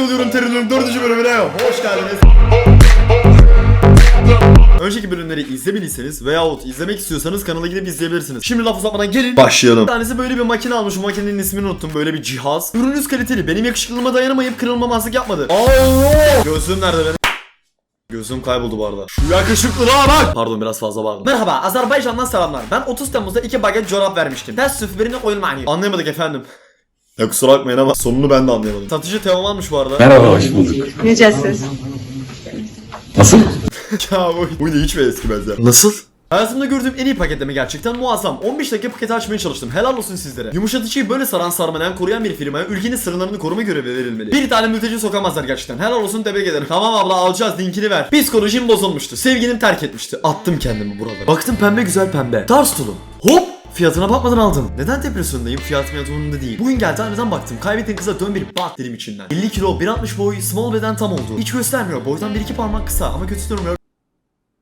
Nerede oluyorum terörün 4. bölümüne hoş geldiniz. Önceki bölümleri izlemediyseniz veyahut izlemek istiyorsanız kanala gidip izleyebilirsiniz. Şimdi laf uzatmadan gelin başlayalım. Bir tanesi böyle bir makine almış. Bu makinenin ismini unuttum. Böyle bir cihaz. Ürününüz kaliteli. Benim yakışıklılığıma dayanamayıp kırılmamazlık yapmadı. Allah! Gözlüğüm nerede benim? Gözüm kayboldu bu arada. Şu yakışıklılığa bak. Pardon biraz fazla bağırdım. Merhaba Azerbaycan'dan selamlar. Ben 30 Temmuz'da iki baget çorap vermiştim. Teessüf birine koyulmani. Anlayamadık efendim. Ya kusura bakmayın ama sonunu ben de anlayamadım. Satıcı Teoman'mış bu arada. Merhaba, hoş bulduk. Necəsiz? Nasıl? ya bu, da hiç mi eskimez ya. Nasıl? Hayatımda gördüğüm en iyi paketleme gerçekten muazzam. 15 dakika paketi açmaya çalıştım. Helal olsun sizlere. Yumuşatıcıyı böyle saran sarmalayan koruyan bir firmaya ülkenin sınırlarını koruma görevi verilmeli. Bir tane mülteci sokamazlar gerçekten. Helal olsun tebrik ederim. Tamam abla alacağız linkini ver. Psikolojim bozulmuştu. Sevgilim terk etmişti. Attım kendimi buralara. Baktım pembe güzel pembe. Dars tulum. Hop! Fiyatına bakmadan aldım. Neden depresyondayım? Fiyat fiyat umurumda değil. Bugün geldi aynıdan baktım. Kaybettiğin kıza dön bir bak dedim içinden. 50 kilo, 1.60 boy, small beden tam oldu. Hiç göstermiyor. Boydan 1-2 parmak kısa ama kötü durmuyor.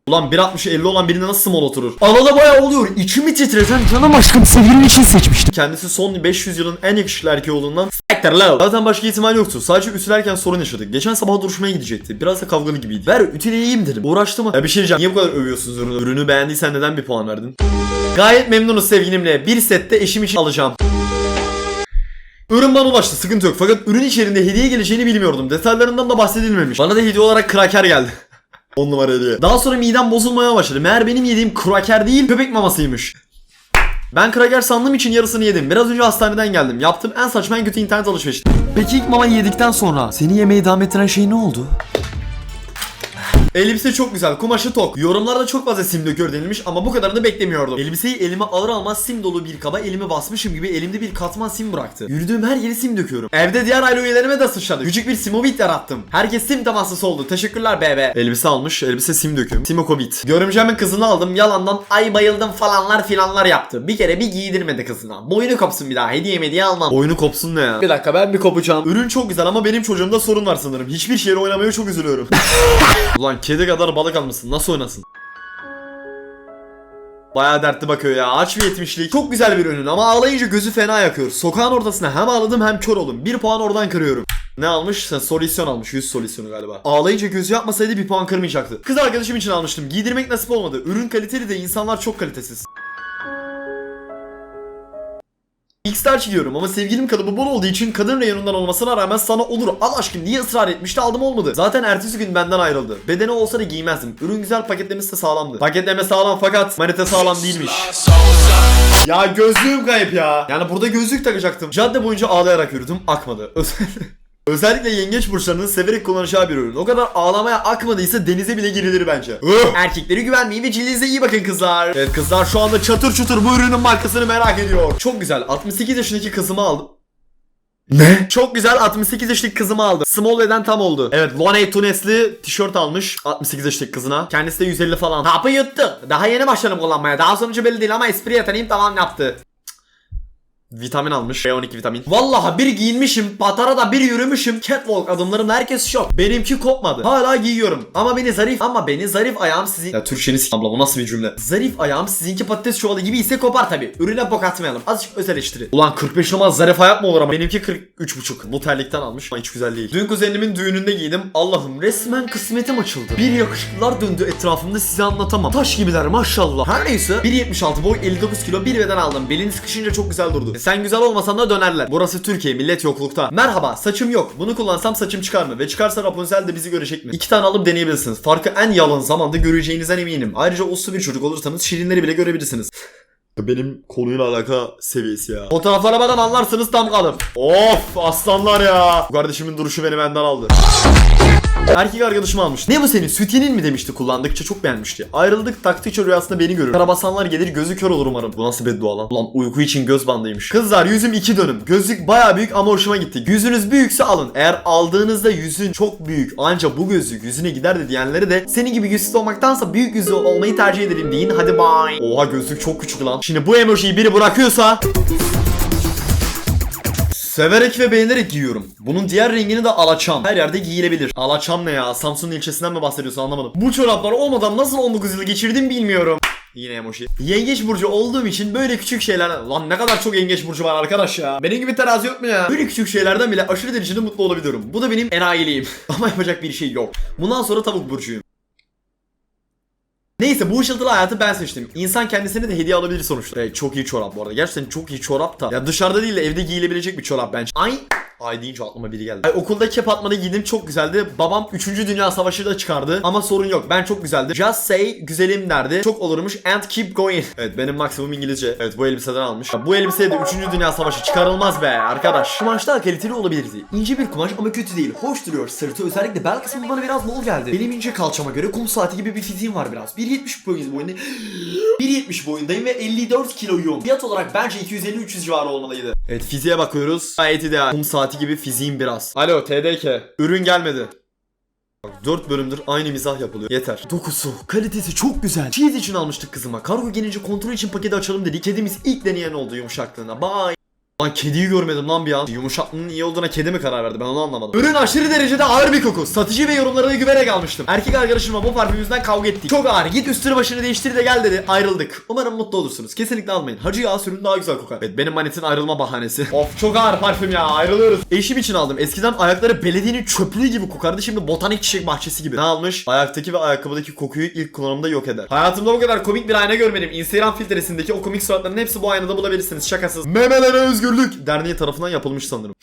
Ulan 1.60 50 olan birine nasıl small oturur? Alada bayağı oluyor. İçimi titreten canım aşkım sevgilim için seçmiştim. Kendisi son 500 yılın en yakışıklı erkeği olduğundan Factor love. Zaten başka ihtimal yoktu. Sadece ütülerken sorun yaşadık. Geçen sabah duruşmaya gidecekti. Biraz da kavgalı gibiydi. Ver ütüleyeyim dedim. Uğraştı mı? Ya bir şey diyeceğim. Niye bu kadar övüyorsunuz ürünü? Ürünü beğendiysen neden bir puan verdin? Gayet memnunuz sevgilimle. Bir sette eşim için alacağım. Ürün bana ulaştı sıkıntı yok fakat ürün içerisinde hediye geleceğini bilmiyordum. Detaylarından da bahsedilmemiş. Bana da hediye olarak kraker geldi. 10 numara hediye. Daha sonra midem bozulmaya başladı. Meğer benim yediğim kraker değil köpek mamasıymış. Ben kraker sandığım için yarısını yedim. Biraz önce hastaneden geldim. Yaptığım en saçma en kötü internet alışverişi. Peki ilk mamayı yedikten sonra seni yemeği devam ettiren şey ne oldu? Elbise çok güzel, kumaşı tok. Yorumlarda çok fazla sim döküyor denilmiş ama bu kadarını beklemiyordum. Elbiseyi elime alır almaz sim dolu bir kaba elimi basmışım gibi elimde bir katman sim bıraktı. Yürüdüğüm her yere sim döküyorum. Evde diğer aile üyelerime de sıçradı. Küçük bir simovit yarattım. Herkes sim temaslısı oldu. Teşekkürler bebe. Elbise almış, elbise sim döküm. Simokovit. Görümcemin kızını aldım. Yalandan ay bayıldım falanlar filanlar yaptı. Bir kere bir giydirmedi kızına. Boynu kopsun bir daha. Hediye hediye almam. Boynu kopsun ne ya? Bir dakika ben bir kopacağım. Ürün çok güzel ama benim çocuğumda sorun var sanırım. Hiçbir şeyle oynamaya çok üzülüyorum. Ulan kedi kadar balık almışsın. Nasıl oynasın? Bayağı dertli bakıyor ya. Aç bir yetmişlik. Çok güzel bir ürün ama ağlayınca gözü fena yakıyor. Sokağın ortasına hem ağladım hem kör oldum. Bir puan oradan kırıyorum. Ne almış? Sen solüsyon almış. Yüz solüsyonu galiba. Ağlayınca gözü yapmasaydı bir puan kırmayacaktı. Kız arkadaşım için almıştım. Giydirmek nasip olmadı. Ürün kaliteli de insanlar çok kalitesiz. X-Star giyiyorum ama sevgilim kalıbı bol olduğu için kadın reyonundan olmasına rağmen sana olur al aşkım diye ısrar etmişti aldım olmadı. Zaten ertesi gün benden ayrıldı. Bedeni olsa da giymezdim. Ürün güzel paketlemesi de sağlamdı. Paketleme sağlam fakat manita sağlam değilmiş. Ya gözlüğüm kayıp ya. Yani burada gözlük takacaktım. Cadde boyunca ağlayarak yürüdüm akmadı. Özellikle yengeç burçlarının severek kullanacağı bir ürün. O kadar ağlamaya akmadıysa denize bile girilir bence. Erkekleri güvenmeyin ve cildinize iyi bakın kızlar. Evet kızlar şu anda çatır çutur bu ürünün markasını merak ediyor. Çok güzel. 68 yaşındaki kızımı aldım. Ne? Çok güzel 68 yaşındaki kızımı aldım. Small beden tam oldu. Evet Loney Tunesli tişört almış 68 yaşındaki kızına. Kendisi de 150 falan. Hapı yuttu. Daha yeni başladım kullanmaya. Daha sonucu belli değil ama espri yeteneğim tamam yaptı. Vitamin almış. B12 vitamin. Vallahi bir giyinmişim. Patarada bir yürümüşüm. Catwalk adımlarımla herkes şok. Benimki kopmadı. Hala giyiyorum. Ama beni zarif ama beni zarif ayağım sizin... Ya Türkçeni abla bu nasıl bir cümle? Zarif ayağım sizinki patates çuvalı gibi ise kopar tabi. Ürüne bok atmayalım. Azıcık öz eleştiri. Ulan 45 numara zarif ayak mı olur ama? Benimki 43,5. Bu terlikten almış. Ama hiç güzel değil. Dün kuzenimin düğününde giydim. Allah'ım resmen kısmetim açıldı. Bir yakışıklılar döndü etrafımda size anlatamam. Taş gibiler maşallah. Her neyse 1.76 boy 59 kilo bir beden aldım. Belini sıkışınca çok güzel durdu. E sen güzel olmasan da dönerler. Burası Türkiye millet yoklukta. Merhaba saçım yok. Bunu kullansam saçım çıkar mı? Ve çıkarsa Rapunzel de bizi görecek mi? İki tane alıp deneyebilirsiniz. Farkı en yalan zamanda göreceğinizden eminim. Ayrıca uslu bir çocuk olursanız şirinleri bile görebilirsiniz. Benim konuyla alaka seviyesi ya. Fotoğraflara bakın anlarsınız tam kalıp. Of aslanlar ya. Bu kardeşimin duruşu beni benden aldı. Erkek arkadaşım almış. Ne bu senin sütyenin mi demişti kullandıkça çok beğenmişti. Ayrıldık taktıkça rüyasında beni görür. Karabasanlar gelir gözü kör olur umarım. Bu nasıl beddua lan? Ulan uyku için göz bandıymış. Kızlar yüzüm iki dönüm. Gözlük baya büyük ama hoşuma gitti. Yüzünüz büyükse alın. Eğer aldığınızda yüzün çok büyük ancak bu gözlük yüzüne gider de diyenleri de senin gibi yüzsüz olmaktansa büyük yüzlü olmayı tercih ederim deyin. Hadi bye. Oha gözlük çok küçük lan. Şimdi bu emojiyi biri bırakıyorsa Severek ve beğenerek giyiyorum. Bunun diğer rengini de alaçam. Her yerde giyilebilir. Alaçam ne ya? Samsun ilçesinden mi bahsediyorsun anlamadım. Bu çoraplar olmadan nasıl 19 yıl geçirdim bilmiyorum. Yine emoji. Yengeç burcu olduğum için böyle küçük şeyler... Lan ne kadar çok yengeç burcu var arkadaş ya. Benim gibi terazi yok mu ya? Böyle küçük şeylerden bile aşırı derecede mutlu olabiliyorum. Bu da benim enayiliğim. Ama yapacak bir şey yok. Bundan sonra tavuk burcuyum. Neyse bu ışıltılı hayatı ben seçtim. İnsan kendisine de hediye alabilir sonuçta. Evet, çok iyi çorap bu arada. Gerçekten çok iyi çorap da. Ya dışarıda değil de evde giyilebilecek bir çorap bence. Ay Ay deyince aklıma biri geldi. Ay, okulda kep atmada giydim çok güzeldi. Babam 3. Dünya Savaşı da çıkardı. Ama sorun yok. Ben çok güzeldi. Just say güzelim derdi. Çok olurmuş and keep going. Evet benim maksimum İngilizce. Evet bu elbiseden almış. Bu elbiseye de 3. Dünya Savaşı çıkarılmaz be arkadaş. Kumaşta kaliteli olabilirdi. İnce bir kumaş ama kötü değil. Hoş duruyor. Sırtı özellikle bel kısmı bana biraz bol geldi. Benim ince kalçama göre kum saati gibi bir fiziğim var biraz. 1.70 boyunda boyunda 1.70 boyundayım ve 54 kiloyum. Fiyat olarak bence 250-300 civarı olmalıydı. Evet fiziğe bakıyoruz. Gayet ideal. Kum saati gibi fiziğim biraz. Alo TDK. Ürün gelmedi. Bak 4 bölümdür aynı mizah yapılıyor. Yeter. Dokusu, kalitesi çok güzel. Cheese için almıştık kızıma. Kargo gelince kontrol için paketi açalım dedik. Kedimiz ilk deneyen oldu yumuşaklığına. Bye. Lan kediyi görmedim lan bir an. Yumuşaklığının iyi olduğuna kedi mi karar verdi ben onu anlamadım. Ürün aşırı derecede ağır bir koku. Satıcı ve yorumlarına güvenerek almıştım. Erkek arkadaşımla bu parfüm yüzünden kavga ettik. Çok ağır git üstünü başını değiştir de gel dedi. Ayrıldık. Umarım mutlu olursunuz. Kesinlikle almayın. Hacı yağı sürün daha güzel kokar. Evet benim manetin ayrılma bahanesi. of çok ağır parfüm ya ayrılıyoruz. Eşim için aldım. Eskiden ayakları belediyenin çöplüğü gibi kokardı. Şimdi botanik çiçek bahçesi gibi. Ne almış? Ayaktaki ve ayakkabıdaki kokuyu ilk kullanımda yok eder. Hayatımda bu kadar komik bir ayna görmedim. Instagram filtresindeki o komik suratların hepsi bu aynada bulabilirsiniz. Şakasız. Memelere özgürlük derneği tarafından yapılmış sanırım.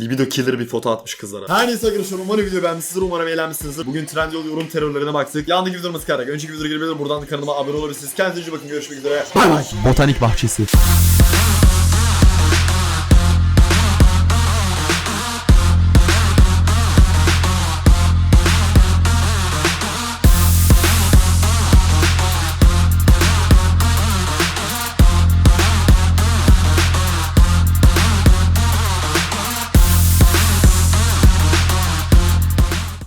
Libido killer bir foto atmış kızlara. Her neyse arkadaşlar umarım video beğenmişsinizdir. Umarım eğlenmişsinizdir. Bugün Trendyol yorum terörlerine baktık. Yandaki videolarımız kararak. Önceki videolara girebilirim. Buradan da kanalıma abone olabilirsiniz. Kendinize iyi bakın. Görüşmek üzere. Bay bay. Botanik bahçesi.